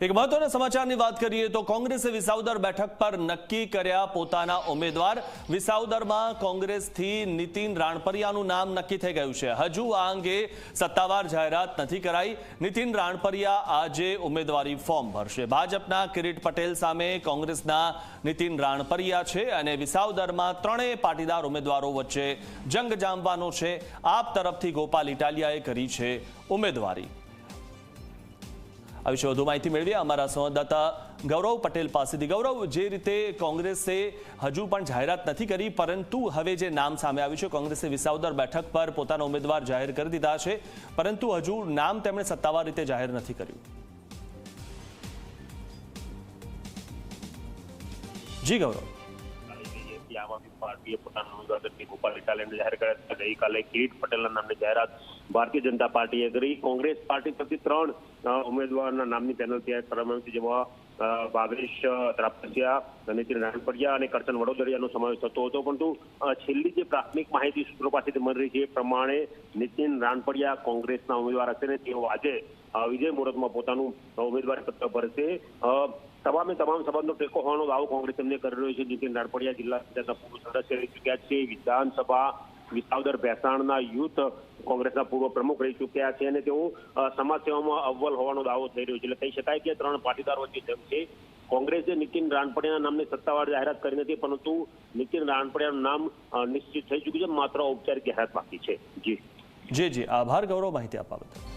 એક મહત્વના સમાચારની વાત કરીએ તો કોંગ્રેસે વિસાવદર બેઠક પર નક્કી કર્યા પોતાના ઉમેદવાર. વિસાવદરમાં કોંગ્રેસથી નીતિન રાણપરિયાનું નામ નક્કી થઈ ગયું છે. હજુ આ અંગે સત્તાવાર જાહેરાત નથી કરાઈ. નીતિન રાણપરિયા આજે ઉમેદવારી ફોર્મ ભરશે. ભાજપના કિરીટ પટેલ સામે કોંગ્રેસના નીતિન રાણપરિયા છે અને વિસાવદરમાં ત્રણેય પાટીદાર ઉમેદવારો વચ્ચે જંગ જામવાનો છે. આપ તરફથી ગોપાલ ઇટાલિયાએ કરી છે ઉમેદવારી. આ વધુ માહિતી મેળવીએ. અમારા સંવાદદાતા ગૌરવ પટેલ પાસેથી. ગૌરવ, જે રીતે કોંગ્રેસે હજુ પણ જાહેરાત નથી કરી, પરંતુ હવે જે નામ સામે આવ્યું છે, કોંગ્રેસે વિસાવદર બેઠક પર પોતાના ઉમેદવાર જાહેર કરી દીધા છે, પરંતુ હજુ નામ તેમણે સત્તાવાર રીતે જાહેર નથી કર્યું. જી, ગૌરવ. ભારતીય જનતા પાર્ટીએ કરી. કોંગ્રેસ પાર્ટી તરફથી ત્રણ ઉમેદવારના નામની પેનલ તૈયાર કરવામાં આવી જેમાં ભાવેશ ત્રાપસિયા નીતિન રાણપડિયા અને કરચન વડોદરિયાનો સમાવેશ થતો હતો. પરંતુ છેલ્લી જે પ્રાથમિક માહિતી સૂત્રો પાસેથી મળી રહી છે, એ પ્રમાણે નીતિન રાણપડિયા કોંગ્રેસના ઉમેદવાર હશે ને તેઓ આજે વિજય મુહૂર્તમાં પોતાનું ઉમેદવારી પત્ર ભરશે. તમામે તમામ સભાનો ટેકો હોવાનો દાવો કોંગ્રેસ એમને કરી રહ્યો છે. નીતિન રાણપડિયા જિલ્લા પૂર્વ સદસ્ય રહી ચૂક્યા છે. વિધાનસભા વિસાવદર ભેસાણના યુથ કોંગ્રેસના પૂર્વ પ્રમુખ રહી ચૂક્યા છે અને તેઓ સમાજ સેવામાં અવ્વલ હોવાનો દાવો થઈ રહ્યો છે. એટલે કહી શકાય કે ત્રણ પાટીદાર વચ્ચે જંગ છે, કોંગ્રેસે નીતિન રાણપડિયાના નામની સત્તાવાર જાહેરાત કરી નથી, પરંતુ નીતિન રાણપડિયાનું નામ નિશ્ચિત થઈ ચૂક્યું છે. માત્ર ઔપચારિક જાહેરાત બાકી છે. જી. જી જી. આભાર, ગૌરવ માહિતી આપવા બદલ.